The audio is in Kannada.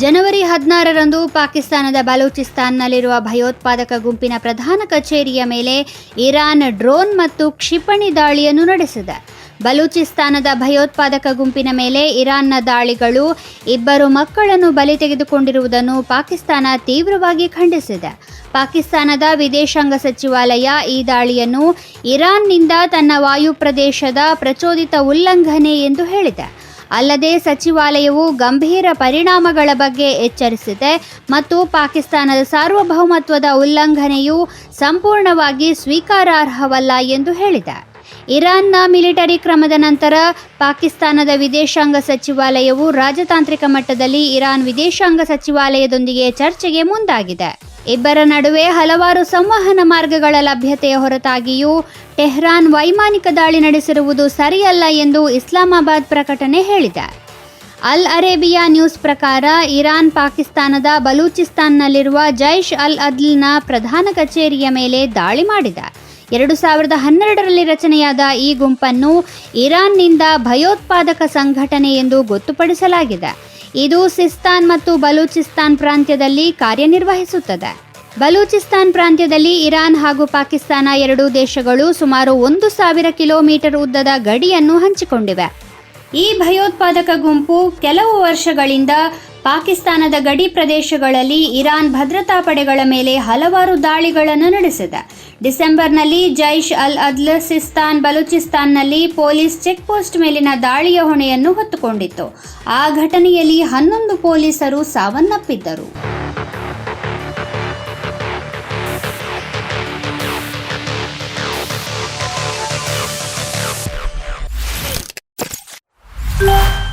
ಜನವರಿ ಹದಿನಾರರಂದು ಪಾಕಿಸ್ತಾನದ ಬಲೂಚಿಸ್ತಾನ್ನಲ್ಲಿರುವ ಭಯೋತ್ಪಾದಕ ಗುಂಪಿನ ಪ್ರಧಾನ ಕಚೇರಿಯ ಮೇಲೆ ಇರಾನ್ ಡ್ರೋನ್ ಮತ್ತು ಕ್ಷಿಪಣಿ ದಾಳಿಯನ್ನು ನಡೆಸಿದೆ. ಬಲೂಚಿಸ್ತಾನದ ಭಯೋತ್ಪಾದಕ ಗುಂಪಿನ ಮೇಲೆ ಇರಾನ್ನ ದಾಳಿಗಳು ಇಬ್ಬರು ಮಕ್ಕಳನ್ನು ಬಲಿ ತೆಗೆದುಕೊಂಡಿರುವುದನ್ನು ಪಾಕಿಸ್ತಾನ ತೀವ್ರವಾಗಿ ಖಂಡಿಸಿದೆ. ಪಾಕಿಸ್ತಾನದ ವಿದೇಶಾಂಗ ಸಚಿವಾಲಯ ಈ ದಾಳಿಯನ್ನು ಇರಾನ್ನಿಂದ ತನ್ನ ವಾಯು ಪ್ರದೇಶದ ಪ್ರಚೋದಿತ ಉಲ್ಲಂಘನೆ ಎಂದು ಹೇಳಿದೆ. ಅಲ್ಲದೆ ಸಚಿವಾಲಯವು ಗಂಭೀರ ಪರಿಣಾಮಗಳ ಬಗ್ಗೆ ಎಚ್ಚರಿಸಿದೆ ಮತ್ತು ಪಾಕಿಸ್ತಾನದ ಸಾರ್ವಭೌಮತ್ವದ ಉಲ್ಲಂಘನೆಯು ಸಂಪೂರ್ಣವಾಗಿ ಸ್ವೀಕಾರಾರ್ಹವಲ್ಲ ಎಂದು ಹೇಳಿದೆ. ಇರಾನ್ನ ಮಿಲಿಟರಿ ಕ್ರಮದ ನಂತರ ಪಾಕಿಸ್ತಾನದ ವಿದೇಶಾಂಗ ಸಚಿವಾಲಯವು ರಾಜತಾಂತ್ರಿಕ ಮಟ್ಟದಲ್ಲಿ ಇರಾನ್ ವಿದೇಶಾಂಗ ಸಚಿವಾಲಯದೊಂದಿಗೆ ಚರ್ಚೆಗೆ ಮುಂದಾಗಿದೆ. ಇಬ್ಬರ ನಡುವೆ ಹಲವಾರು ಸಂವಹನ ಮಾರ್ಗಗಳ ಲಭ್ಯತೆಯ ಹೊರತಾಗಿಯೂ ಟೆಹ್ರಾನ್ ವೈಮಾನಿಕ ದಾಳಿ ನಡೆಸಿರುವುದು ಸರಿಯಲ್ಲ ಎಂದು ಇಸ್ಲಾಮಾಬಾದ್ ಪ್ರಕಟಣೆ ಹೇಳಿದೆ. ಅಲ್ ಅರೇಬಿಯಾ ನ್ಯೂಸ್ ಪ್ರಕಾರ ಇರಾನ್ ಪಾಕಿಸ್ತಾನದ ಬಲೂಚಿಸ್ತಾನ್ನಲ್ಲಿರುವ ಜೈಷ್ ಅಲ್ ಅದ್ಲ್ನ ಪ್ರಧಾನ ಕಚೇರಿಯ ಮೇಲೆ ದಾಳಿ ಮಾಡಿದೆ. ಎರಡು ಸಾವಿರದ ಹನ್ನೆರಡರಲ್ಲಿ ರಚನೆಯಾದ ಈ ಗುಂಪನ್ನು ಇರಾನ್ನಿಂದ ಭಯೋತ್ಪಾದಕ ಸಂಘಟನೆ ಎಂದು ಗೊತ್ತುಪಡಿಸಲಾಗಿದೆ. ಇದು ಸಿಸ್ತಾನ್ ಮತ್ತು ಬಲೂಚಿಸ್ತಾನ್ ಪ್ರಾಂತ್ಯದಲ್ಲಿ ಕಾರ್ಯನಿರ್ವಹಿಸುತ್ತದೆ. ಬಲೂಚಿಸ್ತಾನ್ ಪ್ರಾಂತ್ಯದಲ್ಲಿ ಇರಾನ್ ಹಾಗೂ ಪಾಕಿಸ್ತಾನ ಎರಡೂ ದೇಶಗಳು ಸುಮಾರು ಒಂದು ಸಾವಿರ ಕಿಲೋಮೀಟರ್ ಉದ್ದದ ಗಡಿಯನ್ನು ಹಂಚಿಕೊಂಡಿವೆ. ಈ ಭಯೋತ್ಪಾದಕ ಗುಂಪು ಕೆಲವು ವರ್ಷಗಳಿಂದ ಪಾಕಿಸ್ತಾನದ ಗಡಿ ಪ್ರದೇಶಗಳಲ್ಲಿ ಇರಾನ್ ಭದ್ರತಾ ಪಡೆಗಳ ಮೇಲೆ ಹಲವಾರು ದಾಳಿಗಳನ್ನು ನಡೆಸಿದೆ. ಡಿಸೆಂಬರ್ನಲ್ಲಿ ಜೈಷ್ ಅಲ್ ಅದ್ಲಸಿಸ್ತಾನ್ ಬಲೂಚಿಸ್ತಾನ್ನಲ್ಲಿ ಪೊಲೀಸ್ ಚೆಕ್ಪೋಸ್ಟ್ ಮೇಲಿನ ದಾಳಿಯ ಹೊಣೆಯನ್ನು ಹೊತ್ತುಕೊಂಡಿತ್ತು. ಆ ಘಟನೆಯಲ್ಲಿ ಹನ್ನೊಂದು ಪೊಲೀಸರು ಸಾವನ್ನಪ್ಪಿದ್ದರು. Yeah.